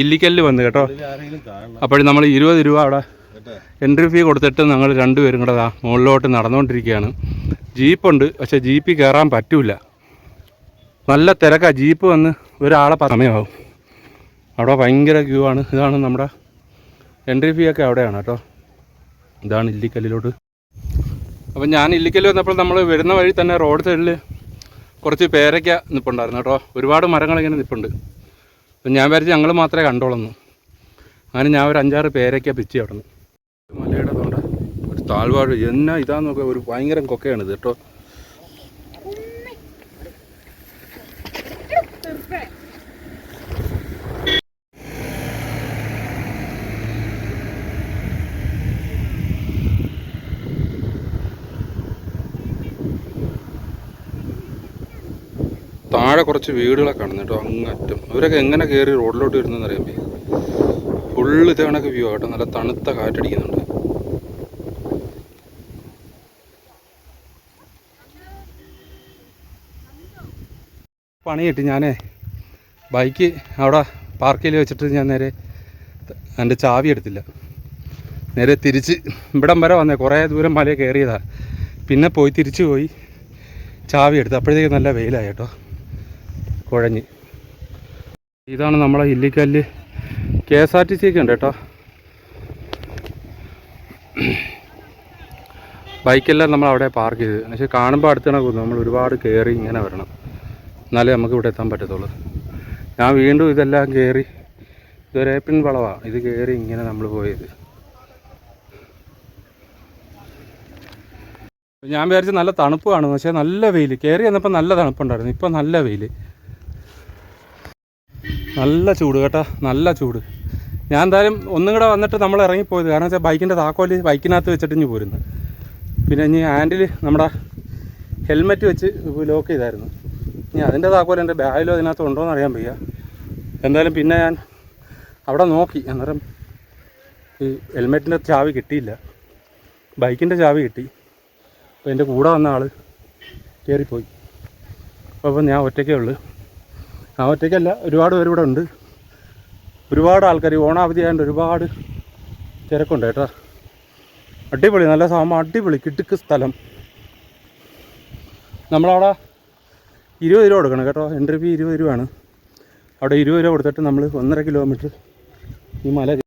ഇല്ലിക്കല്ല് വന്ന് കേട്ടോ. അപ്പോഴും അപ്പോൾ നമ്മൾ ഇരുപത് രൂപ അവിടെ എൻട്രി ഫീ കൊടുത്തിട്ട് ഞങ്ങൾ രണ്ടുപേരും കൂടെ ആ മുകളിലോട്ട് നടന്നുകൊണ്ടിരിക്കുകയാണ് ജീപ്പുണ്ട് പക്ഷേ ജീപ്പിൽ കയറാൻ പറ്റൂല. നല്ല തിരക്കാണ് ജീപ്പ് വന്ന് ഒരാളെ സമയമാവും. അവിടെ ഭയങ്കര ക്യൂ ആണ്. ഇതാണ് നമ്മുടെ എൻട്രി ഫീ ഒക്കെ അവിടെയാണ് കേട്ടോ. ഇതാണ് ഇല്ലിക്കല്ലിലോട്ട്. അപ്പം ഞാൻ ഇല്ലിക്കല്ല് വന്നപ്പോൾ നമ്മൾ വരുന്ന വഴി തന്നെ റോഡ് സൈഡിൽ കുറച്ച് പേരയ്ക്ക നിൽപ്പുണ്ടായിരുന്നു കേട്ടോ. ഒരുപാട് മരങ്ങളിങ്ങനെ നിൽപ്പുണ്ട് അപ്പം ഞാൻ വിചാരിച്ച് ഞങ്ങൾ മാത്രമേ കണ്ടോളുന്നു അങ്ങനെ ഞാൻ ഒരു അഞ്ചാറ് പേരൊക്കെ പിച്ചി അവിടെ നിന്ന് മലയുടെ തോണ്ട. ഒരു താഴ്വാഴ്. എന്നാ ഇതാന്നൊക്കെ ഒരു ഭയങ്കര കൊക്കയാണ് ഇത് കേട്ടോ. താഴെ കുറച്ച് വീടുകളൊക്കെ കാണുന്നു കേട്ടോ അങ്ങറ്റം. ഇവരൊക്കെ എങ്ങനെ കയറി റോഡിലോട്ട് വരുന്നതെന്ന് അറിയാൻ ഫുള്ള് ഇത് വ്യൂ ആട്ടോ നല്ല തണുത്ത കാറ്റടിക്കുന്നുണ്ട്. പണി കിട്ടി ഞാനേ. ബൈക്ക് അവിടെ പാർക്കിൽ വെച്ചിട്ട് ഞാൻ നേരെ എന്റെ ചാവി എടുത്തില്ല. നേരെ തിരിച്ച് ഇവിടം വരെ വന്നേ കുറേ ദൂരം മല കയറിയതാണ് പിന്നെ പോയി തിരിച്ചു പോയി ചാവി എടുത്ത് അപ്പോഴത്തേക്ക് നല്ല വെയിലായി കേട്ടോ. കുഴഞ്ഞ്. ഇതാണ് നമ്മളെ Illikkal. K S R T C ഒക്കെ ഉണ്ട് കേട്ടോ. ബൈക്കെല്ലാം നമ്മൾ അവിടെ പാർക്ക് ചെയ്ത്. പക്ഷേ കാണുമ്പോൾ അടുത്തണ നമ്മൾ ഒരുപാട് കയറി ഇങ്ങനെ വരണം. എന്നാലേ നമുക്ക് ഇവിടെ എത്താൻ പറ്റത്തുള്ളൂ. ഞാൻ വീണ്ടും ഇതെല്ലാം കയറി ഇതൊരു ഏപ്പിൻ വളവാണ് ഇത് കയറി ഇങ്ങനെ നമ്മൾ പോയത്. ഞാൻ വിചാരിച്ചു നല്ല തണുപ്പ് കാണും. പക്ഷേ നല്ല വെയിൽ കയറി വന്നപ്പോൾ നല്ല തണുപ്പുണ്ടായിരുന്നു. ഇപ്പം നല്ല വെയിൽ നല്ല ചൂട് കേട്ടോ നല്ല ചൂട്. ഞാൻ എന്തായാലും ഒന്നും കൂടെ വന്നിട്ട് നമ്മൾ ഇറങ്ങിപ്പോയത്. കാരണം വെച്ചാൽ ബൈക്കിന്റെ താക്കോൽ ബൈക്കിനകത്ത് വെച്ചിട്ട് ഇഞ്ഞ് പോരുന്നു. പിന്നെ ഇനി ഹാൻഡിൽ നമ്മുടെ ഹെൽമെറ്റ് വെച്ച് ലോക്ക് ചെയ്തായിരുന്നു. ഇനി അതിന്റെ താക്കോൽ എന്റെ ബാഗിലോ അതിനകത്ത് ഉണ്ടോ എന്ന് അറിയാൻ വയ്യ. എന്തായാലും പിന്നെ ഞാൻ അവിടെ നോക്കി. അന്നേരം ഈ ഹെൽമെറ്റിന്റെ ചാവി കിട്ടിയില്ല. ബൈക്കിന്റെ ചാവി കിട്ടി. അപ്പോൾ എന്റെ കൂടെ വന്ന ആൾ കയറിപ്പോയി അപ്പോൾ ഞാൻ ഒറ്റയ്ക്കേ ഉള്ളൂ. ആ ഒറ്റയ്ക്കല്ല ഒരുപാട് പേര് ഇവിടെ ഉണ്ട്. ഒരുപാട് ആൾക്കാർ ഓണാവധി ആയതുകൊണ്ട് ഒരുപാട് തിരക്കുണ്ട് കേട്ടോ. അടിപൊളി നല്ല സാമ അടിപൊളി കിട്ടുക്ക് സ്ഥലം. നമ്മളവിടെ ഇരുപത് രൂപ കൊടുക്കണം കേട്ടോ. എൻട്രി ഫീ ഇരുപത് രൂപയാണ്. അവിടെ ഇരുപത് രൂപ കൊടുത്തിട്ട് നമ്മൾ ഒന്നര കിലോമീറ്റർ ഈ മല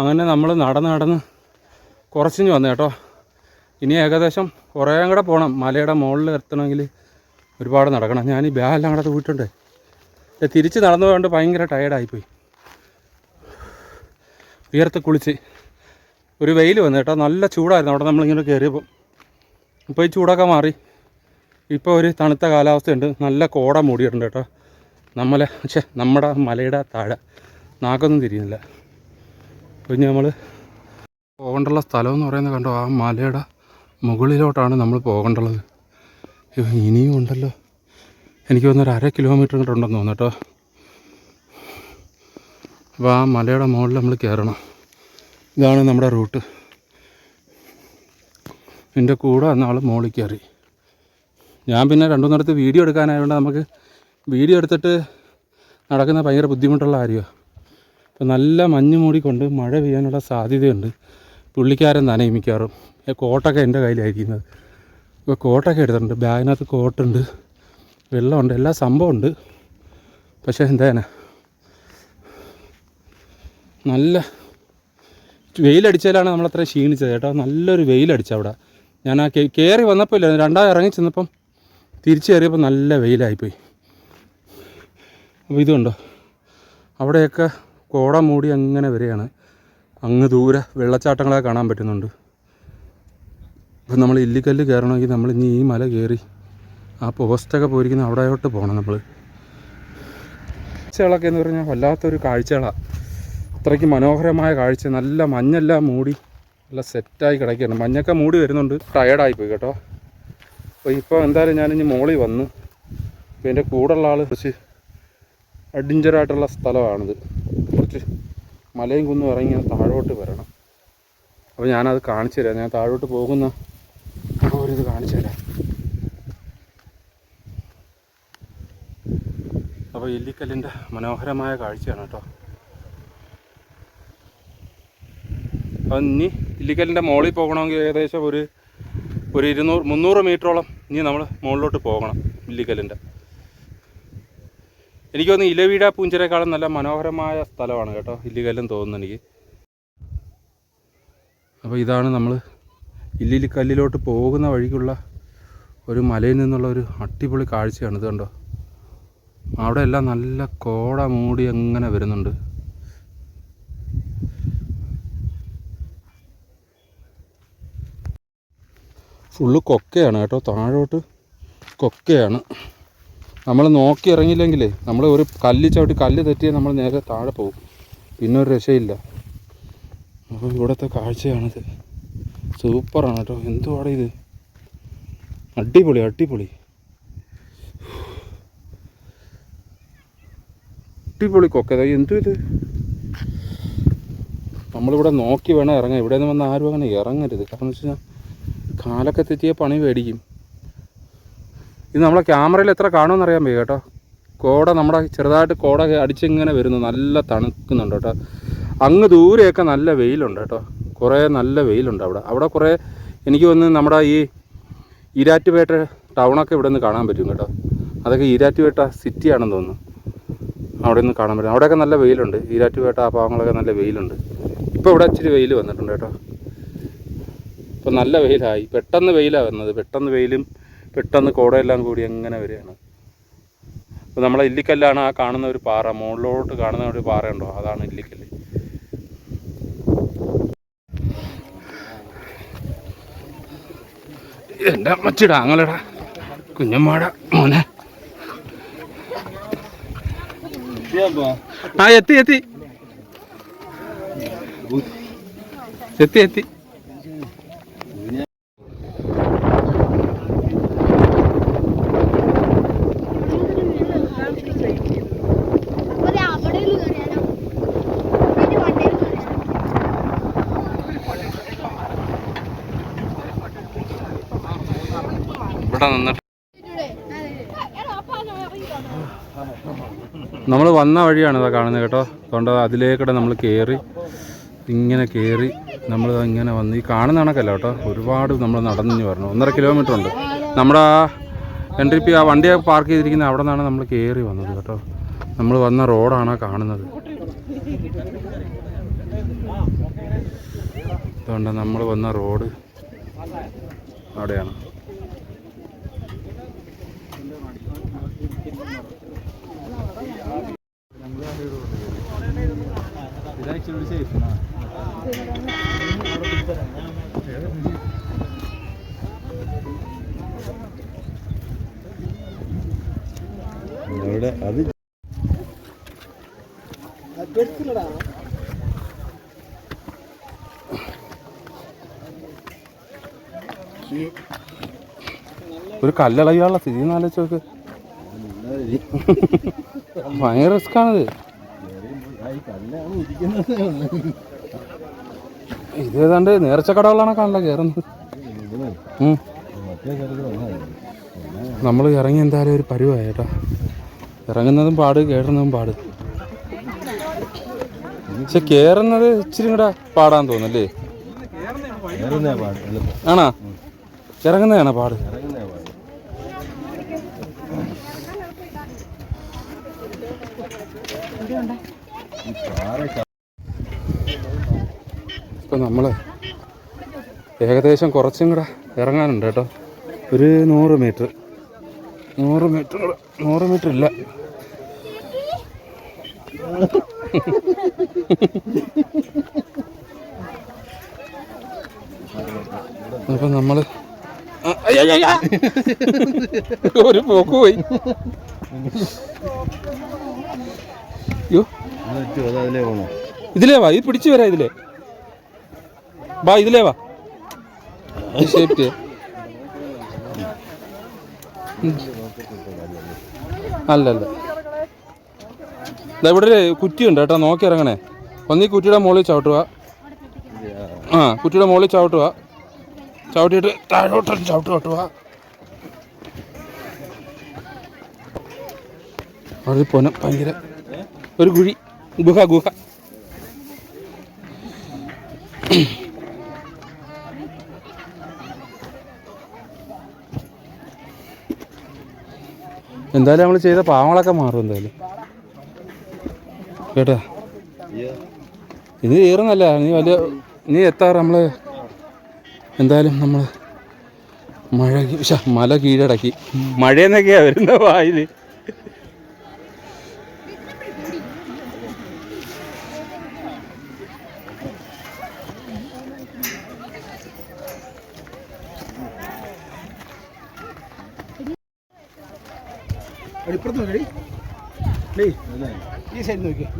അങ്ങനെ നമ്മൾ നടന്ന് നടന്ന് കുറച്ചിഞ്ഞ് വന്നു കേട്ടോ. ഇനി ഏകദേശം കുറേ കൂടെ പോകണം മലയുടെ മുകളിൽ എത്തണമെങ്കിൽ ഒരുപാട് നടക്കണം. ഞാൻ ഈ ബാഗെല്ലാം കൂടെ തൂയിട്ടുണ്ട് തിരിച്ച് നടന്നു പോയതുകൊണ്ട് ഭയങ്കര ടയേർഡായിപ്പോയി ഉയർത്ത് കുളിച്ച് ഒരു വെയിൽ വന്നു കേട്ടോ. നല്ല ചൂടായിരുന്നു അവിടെ നമ്മളിങ്ങനെ കയറിയപ്പോൾ ഇപ്പോൾ ഈ ചൂടൊക്കെ മാറി. ഇപ്പോൾ ഒരു തണുത്ത കാലാവസ്ഥയുണ്ട്. നല്ല കോട മൂടിയിട്ടുണ്ട് കേട്ടോ. നമ്മളെ പക്ഷേ നമ്മുടെ മലയുടെ താഴെ. നാക്കൊന്നും തിരിയുന്നില്ല. ഇനി നമ്മൾ പോകേണ്ടുള്ള സ്ഥലം എന്ന് പറയുന്നത് കണ്ടോ? ആ മലയുടെ മുകളിലോട്ടാണ് നമ്മൾ പോകേണ്ടുള്ളത്. ഇനിയും ഉണ്ടല്ലോ. എനിക്ക് തോന്നുന്നൊരു അര കിലോമീറ്റർ കൂടെ ഉണ്ടെന്ന് കേട്ടോ. അപ്പോൾ ആ മലയുടെ മുകളിൽ നമ്മൾ കയറണം. ഇതാണ് നമ്മുടെ റൂട്ട്. എന്റെ കൂടെ അന്ന് ആൾ മുകളിൽ കയറി. ഞാൻ പിന്നെ രണ്ടു നേരത്ത് വീഡിയോ എടുക്കാനായതുകൊണ്ട് നമുക്ക് വീഡിയോ എടുത്തിട്ട് നടക്കുന്ന ഭയങ്കര ബുദ്ധിമുട്ടുള്ള കാര്യമാണ്. ഇപ്പം നല്ല മഞ്ഞ് മൂടിക്കൊണ്ട് മഴ പെയ്യാനുള്ള സാധ്യതയുണ്ട്. പുള്ളിക്കാരൻ നനയും മിക്കവാറും. കോട്ടൊക്കെ എന്റെ കയ്യിലായിരിക്കുന്നത്. ഇപ്പോൾ കോട്ടൊക്കെ എടുത്തിട്ടുണ്ട്. ബാഗിനകത്ത് കോട്ടുണ്ട്. വെള്ളമുണ്ട്. എല്ലാ സംഭവമുണ്ട്. പക്ഷേ എന്താണ് നല്ല വെയിലടിച്ചാലാണ് നമ്മളത്ര ക്ഷീണിച്ചത് കേട്ടോ. നല്ലൊരു വെയിലടിച്ച അവിടെ. ഞാൻ ആ കയറി വന്നപ്പോൾ ഇല്ല. രണ്ടാമത് ഇറങ്ങി ചെന്നപ്പം തിരിച്ചു കയറിയപ്പോൾ നല്ല വെയിലായിപ്പോയി. അപ്പോൾ ഇതുണ്ടോ? അവിടെയൊക്കെ കോട മൂടി അങ്ങനെ വരികയാണ്. അങ്ങ് ദൂരെ വെള്ളച്ചാട്ടങ്ങളെ കാണാൻ പറ്റുന്നുണ്ട്. ഇപ്പം നമ്മൾ ഇല്ലിക്കല്ല് കയറണമെങ്കിൽ നമ്മൾ ഇനി ഈ മല കയറി ആ പോസ്റ്റൊക്കെ പോയിരിക്കുന്ന അവിടെയോട്ട് പോകണം നമ്മൾ കാഴ്ചകളൊക്കെ എന്ന് പറഞ്ഞാൽ വല്ലാത്തൊരു കാഴ്ചകളാണ് അത്രയ്ക്ക് മനോഹരമായ കാഴ്ച. നല്ല മഞ്ഞെല്ലാം മൂടി നല്ല സെറ്റായി കിടക്കുകയാണ്. മഞ്ഞൊക്കെ മൂടി വരുന്നുണ്ട്. ടയേർഡായി പോയി കേട്ടോ. അപ്പോൾ ഇപ്പോൾ എന്തായാലും ഞാനിനി മോളിൽ വന്നു. അപ്പോൾ എന്റെ കൂടെയുള്ള ആൾ കുറച്ച് അഡ്വഞ്ചറായിട്ടുള്ള സ്ഥലമാണിത്. കുറച്ച് മലയും കുന്നും ഇറങ്ങി താഴോട്ട് വരണം. അപ്പോൾ ഞാനത് കാണിച്ചു തരാം. ഞാൻ താഴോട്ട് പോകുന്ന ഒരിത് കാണിച്ചു തരാം. അപ്പോൾ ഇല്ലിക്കല്ലിന്റെ മനോഹരമായ കാഴ്ചയാണ് കേട്ടോ. അപ്പം ഇനി ഇല്ലിക്കല്ലിന്റെ മുകളിൽ പോകണമെങ്കിൽ ഏകദേശം ഒരു ഒരു ഇരുന്നൂറ് മുന്നൂറ് മീറ്ററോളം ഇനി നമ്മൾ മുകളിലോട്ട് പോകണം ഇല്ലിക്കല്ലിന്റെ എനിക്ക് തോന്നുന്നു ഇലവീട പൂഞ്ചിരേക്കാളും നല്ല മനോഹരമായ സ്ഥലമാണ് കേട്ടോ. ഇല്ലിക്കല്ലും തോന്നുന്നു എനിക്ക്. അപ്പോൾ ഇതാണ് നമ്മൾ ഇല്ലിക്കല്ലിലോട്ട് പോകുന്ന വഴിക്കുള്ള ഒരു മലയിൽ നിന്നുള്ള ഒരു അടിപൊളി കാഴ്ചയാണ്. ഇത് കണ്ടോ? അവിടെ എല്ലാം നല്ല കോട മൂടി അങ്ങനെ വരുന്നുണ്ട്. ഫുള്ള് കൊക്കയാണ് കേട്ടോ. താഴോട്ട് കൊക്കയാണ്. നമ്മൾ നോക്കി ഇറങ്ങിയില്ലെങ്കിലേ നമ്മൾ ഒരു കല്ല് ചവിട്ടി കല്ല് തെറ്റിയാൽ നമ്മൾ നേരെ താഴെ പോകും. പിന്നെ ഒരു രക്ഷയില്ല. അപ്പോൾ ഇവിടുത്തെ കാഴ്ചയാണിത്. സൂപ്പറാണ് കേട്ടോ എന്തുവാടെ ഇത്? അടിപൊളി അടിപൊളി. അടിപൊളി കൊക്ക. ദേ എന്തു ഇത്? നമ്മളിവിടെ നോക്കി വേണം ഇറങ്ങാൻ. ഇവിടെ നിന്ന് വന്ന ആരും അങ്ങനെ ഇറങ്ങരുത്. കാരണം വെച്ച് കഴിഞ്ഞാൽ കാലൊക്കെ തെറ്റിയ പണി മേടിക്കും. ഇത് നമ്മളെ ക്യാമറയിൽ എത്ര കാണുമെന്ന് അറിയാൻ വയ്യ കേട്ടോ. കോട നമ്മുടെ ചെറുതായിട്ട് കോട അടിച്ചിങ്ങനെ വരുന്നു. നല്ല തണുക്കുന്നുണ്ട് കേട്ടോ. അങ്ങ് ദൂരെയൊക്കെ നല്ല വെയിലുണ്ട് കേട്ടോ. കുറേ നല്ല വെയിലുണ്ട് അവിടെ. അവിടെ കുറേ എനിക്ക് വന്ന് നമ്മുടെ ഈ ഈരാറ്റുപേട്ട ടൗണൊക്കെ ഇവിടെ നിന്ന് കാണാൻ പറ്റും കേട്ടോ. അതൊക്കെ ഈരാറ്റുപേട്ട സിറ്റിയാണെന്ന് തോന്നുന്നു. അവിടെ നിന്ന് കാണാൻ പറ്റും. അവിടെയൊക്കെ നല്ല വെയിലുണ്ട്. ഈരാറ്റുപേട്ട ആ ഭാഗങ്ങളൊക്കെ നല്ല വെയിലുണ്ട്. ഇപ്പോൾ ഇവിടെ ഇച്ചിരി വെയിൽ വന്നിട്ടുണ്ട് കേട്ടോ. ഇപ്പോൾ നല്ല വെയിലായി. പെട്ടെന്ന് വെയിലാണ് വന്നത്. പെട്ടെന്ന് വെയിലും പെട്ടെന്ന് കോടയെല്ലാം കൂടി അങ്ങനെ വരികയാണ്? അപ്പോൾ നമ്മളെ ഇല്ലിക്കല്ലാണ് ആ കാണുന്ന ഒരു പാറ. മുകളിലോട്ട് കാണുന്ന ഒരു പാറയുണ്ടോ? അതാണ് ഇല്ലിക്കല്ല്. എന്റെ മച്ചിടാ അങ്ങലടാ കുഞ്ഞമ്മാട മോനെ. ആ എത്തി എത്തി. എത്തി എത്തി അപ്പൊ അവിടെ കയറിയാലോ പിന്നെ വണ്ടിയിൽ കയറിയാലോ ഇവിടെ നിന്നിട്ട്. നമ്മൾ വന്ന വഴിയാണ് ഇതാ കാണുന്നത് കേട്ടോ. അതുകൊണ്ട് അതിലേക്കൂടെ നമ്മൾ കയറി ഇങ്ങനെ കയറി നമ്മൾ ഇങ്ങനെ വന്ന് ഈ കാണുന്ന കണക്കല്ല കേട്ടോ. ഒരുപാട് നമ്മൾ നടന്നു പറഞ്ഞു ഒന്നര കിലോമീറ്റർ ഉണ്ട്. നമ്മുടെ എൻട്രി പി ആ വണ്ടിയെ പാർക്ക് ചെയ്തിരിക്കുന്ന അവിടെ നിന്നാണ് നമ്മൾ കയറി വന്നത് കേട്ടോ. നമ്മൾ വന്ന റോഡാണ് കാണുന്നത്. അതുകൊണ്ട് നമ്മൾ വന്ന റോഡ് അവിടെയാണ്. അവിടെ അത് ഒരു കല്ലിളകിയുള്ള സ്ഥിതി എന്നാലോചിച്ച് നോക്ക്. ഭയങ്കര റിസ്ക്കാണിത്. ആണത് ഇത് ഏതാണ്ട് നേർച്ച കടകളാണ് കാണില്ല കയറുന്നത് നമ്മൾ ഇറങ്ങി എന്തായാലും ഒരു പരുവായി കേട്ടോ. ഇറങ്ങുന്നതും പാട് കയറുന്നതും പാട്. പക്ഷെ കയറുന്നത് ഇച്ചിരി കൂടെ പാടാൻ തോന്നല്ലേ ആണോ? ഇറങ്ങുന്നതാണ് പാട് ഇറങ്ങുന്നേ പാട് ഈ പാറ ഇപ്പം നമ്മൾ ഏകദേശം കുറച്ചും കൂടെ ഇറങ്ങാനുണ്ട് കേട്ടോ. ഒരു നൂറ് മീറ്റർ. നൂറ് മീറ്റർ നൂറ് മീറ്റർ ഇല്ല. അപ്പം നമ്മൾ ഒരു പോക്ക് പോയി. അയ്യോ ഇതിലേ വാ ഇത് പിടിച്ചു വരാം ഇതിലേ. വാ ഇതിലേ വാ. സേഫ്റ്റി അല്ല അല്ല. ഇവിടെ ഒരു കുറ്റിയുണ്ട് കേട്ടോ നോക്കി ഇറങ്ങണേ. ഒന്നീ കുറ്റിയുടെ മുകളിൽ ചവിട്ടുക ആ കുറ്റിയുടെ മുകളിൽ ചവിട്ടുക ചവിട്ടിയിട്ട് താഴോട്ട് ചവിട്ട് ചവിട്ടുക അവിടെ പൊന ഭയങ്കര ഒരു കുഴി ഗുഹ ഗുഹ. എന്തായാലും നമ്മൾ ചെയ്ത പാവങ്ങളൊക്കെ മാറും എന്തായാലും. കേട്ടോ? ഇത് ഏറുന്നല്ല നീ വലിയ നീ എത്താറ് നമ്മൾ എന്തായാലും നമ്മൾ മഴ മല കീഴടക്കി. മഴയെന്നൊക്കെയാ വരുന്ന വായിൽ.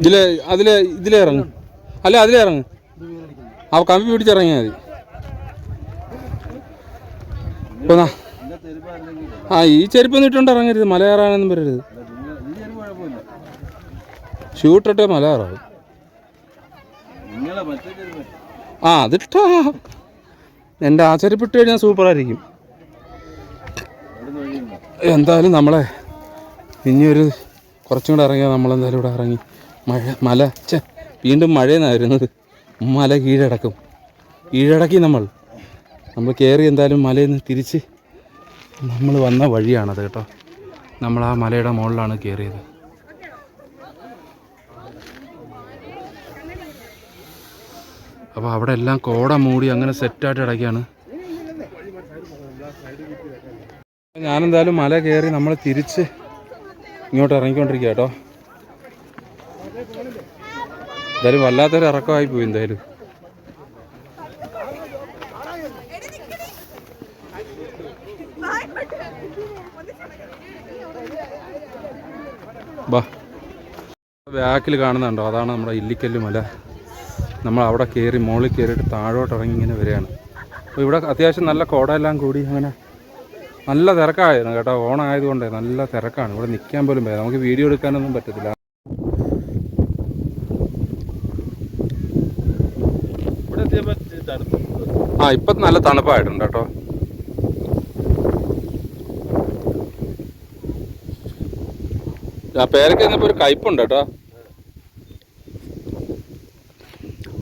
ഇതിലെ അതിലെ ഇതിലേ ഇറങ്ങും. അല്ല അതിലേ ഇറങ്ങും. കമ്പി പിടിച്ചിറങ്ങിയാൽ മതി. ആ ഈ ചെരുപ്പൊന്നും ഇട്ടുകൊണ്ട് ഇറങ്ങരുത്. മല കയറാനൊന്നും വരരുത്. ഈ ചെരുപ്പ് കുഴപ്പമില്ല ഷൂ ഇട്ടിട്ടേ മല കയറാവും. ചെരുപ്പ് ആ അതിട്ടാ. എന്റെ ആ ചെരുപ്പിട്ട് കഴിഞ്ഞാൽ സൂപ്പറായിരിക്കും എന്തായാലും നമ്മളെ ഇനി ഒരു കുറച്ചും കൂടെ ഇറങ്ങിയാൽ നമ്മളെന്തായാലും ഇവിടെ ഇറങ്ങി. മഴ മല. ച വീണ്ടും മഴയെന്നാണ് വരുന്നത്. മല കീഴടക്കും. കീഴടക്കി നമ്മൾ. നമ്മൾ കയറി എന്തായാലും മലയിൽ നിന്ന് തിരിച്ച് നമ്മൾ വന്ന വഴിയാണത് കേട്ടോ. നമ്മൾ ആ മലയുടെ മുകളിലാണ് കയറിയത് അപ്പോൾ അവിടെ എല്ലാം കോട മൂടി അങ്ങനെ സെറ്റായിട്ട് ഇടയ്ക്കാണ് ഞാനെന്തായാലും മല കയറി നമ്മൾ തിരിച്ച് ഇങ്ങോട്ട് ഇറങ്ങിക്കൊണ്ടിരിക്കുക കേട്ടോ. എന്തായാലും വല്ലാത്തൊരു ഇറക്കമായി പോയി എന്തായാലും. ബാക്കിൽ കാണുന്നുണ്ടോ? അതാണ് നമ്മുടെ ഇല്ലിക്കല്ല് മല. നമ്മൾ അവിടെ കയറി മുകളിൽ കയറിയിട്ട് താഴോട്ട് ഇറങ്ങി ഇങ്ങനെ വരികയാണ്. അപ്പോൾ ഇവിടെ അത്യാവശ്യം നല്ല കോടയെല്ലാം കൂടി അങ്ങനെ നല്ല തിരക്കായിരുന്നു കേട്ടോ. ഓണായതുകൊണ്ട് നല്ല തിരക്കാണ്. ഇവിടെ നിൽക്കാൻ പോലും പറ്റില്ല. നമുക്ക് വീഡിയോ എടുക്കാനൊന്നും പറ്റത്തില്ല. ആ ഇപ്പം നല്ല തണുപ്പായിട്ടുണ്ട് കേട്ടോ. ആ പേരക്ക ഇന്നിപ്പോൾ ഒരു കയ്പുണ്ട് കേട്ടോ.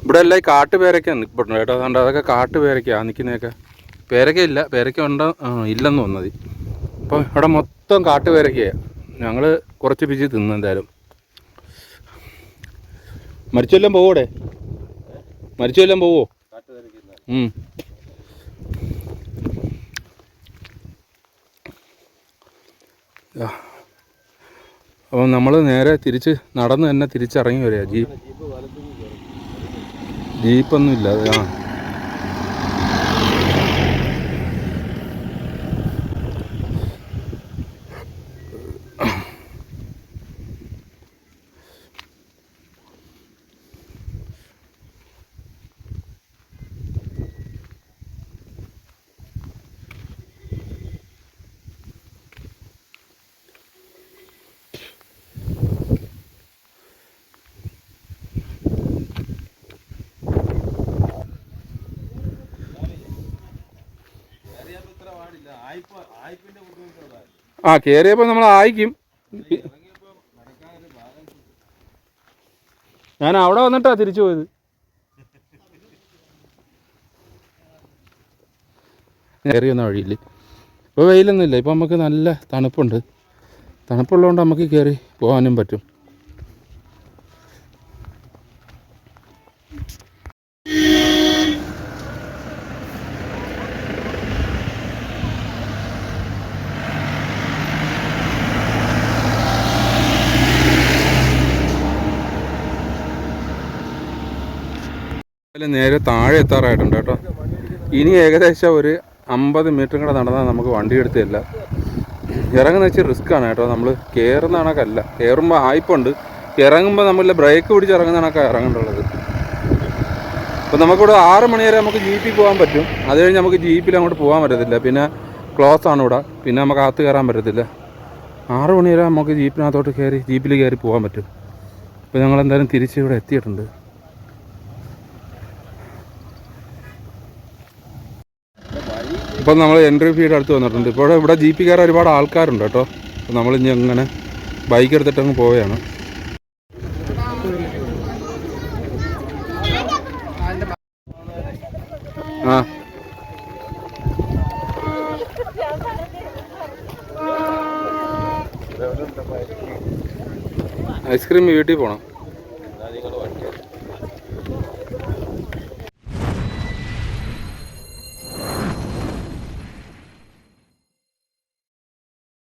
ഇവിടെ എല്ലാം ഈ കാട്ടുപേരക്ക നിൽപ്പുണ്ട് കേട്ടോ. അതുകൊണ്ട് അതൊക്കെ കാട്ടുപേരൊക്കെയാണ് നിൽക്കുന്നതൊക്കെ പേരക്ക ഇല്ല. പേരക്ക ഉണ്ടോ ഇല്ലെന്ന് വന്നത് അപ്പം ഇവിടെ മൊത്തം കാട്ടുപേരക്കയാണ് ഞങ്ങൾ കുറച്ച് പിജി തിന്നു എന്തായാലും. മരിച്ചെല്ലാം പോവൂടെ മരിച്ചെല്ലാം പോവോ? അപ്പോൾ നമ്മൾ നേരെ തിരിച്ച് നടന്ന് തന്നെ തിരിച്ചിറങ്ങി വരിക. ജീപ്പ് ജീപ്പൊന്നും ഇല്ല. ആ. ആ കയറിയപ്പോൾ നമ്മൾ ആയിക്കും. ഞാൻ അവിടെ വന്നിട്ടാ തിരിച്ചു പോയത്. കയറി വന്ന വഴിയില്ല ഇപ്പോൾ വെയിലൊന്നുമില്ല ഇപ്പോൾ നമുക്ക് നല്ല തണുപ്പുണ്ട്. തണുപ്പുള്ളതുകൊണ്ട് നമുക്ക് കയറി പോകാനും പറ്റും. നേരെ താഴെ എത്താറായിട്ടുണ്ട് കേട്ടോ. ഇനി ഏകദേശം ഒരു അമ്പത് മീറ്റർ കൂടെ നടന്നാൽ നമുക്ക് വണ്ടി എടുത്തില്ല. ഇറങ്ങുന്ന വെച്ചാൽ റിസ്ക് ആണ് കേട്ടോ. നമ്മൾ കയറുന്ന കണക്കല്ല കയറുമ്പോൾ ആയിപ്പുണ്ട് ഇറങ്ങുമ്പോൾ നമ്മൾ ബ്രേക്ക് പിടിച്ച് ഇറങ്ങുന്ന കണക്കാണ് ഇറങ്ങേണ്ടുള്ളത് അപ്പോൾ നമുക്കിവിടെ ആറ് മണി വരെ നമുക്ക് ജീപ്പിൽ പോകാൻ പറ്റും. അത് കഴിഞ്ഞ് നമുക്ക് ജീപ്പിൽ അങ്ങോട്ട് പോകാൻ പറ്റത്തില്ല. പിന്നെ ക്ലോസ് ആണ് ഇവിടെ. പിന്നെ നമുക്ക് അകത്ത് കയറാൻ പറ്റത്തില്ല. ആറ് മണി വരെ നമുക്ക് ജീപ്പിനകത്തോട്ട് കയറി ജീപ്പിൽ കയറി പോകാൻ പറ്റും. അപ്പോൾ ഞങ്ങൾ എന്തായാലും തിരിച്ച് ഇവിടെ എത്തിയിട്ടുണ്ട്. ഇപ്പം നമ്മൾ എൻട്രി ഫീഡ് അടുത്ത് വന്നിട്ടുണ്ട്. ഇപ്പോൾ ഇവിടെ ജി പി കയറാൻ ഒരുപാട് ആൾക്കാരുണ്ട് കേട്ടോ. അപ്പോൾ ഇനി അങ്ങനെ ബൈക്ക് എടുത്തിട്ട് അങ്ങ് പോവുകയാണ്. ആ. ഐസ്ക്രീം വീട്ടിൽ പോകണം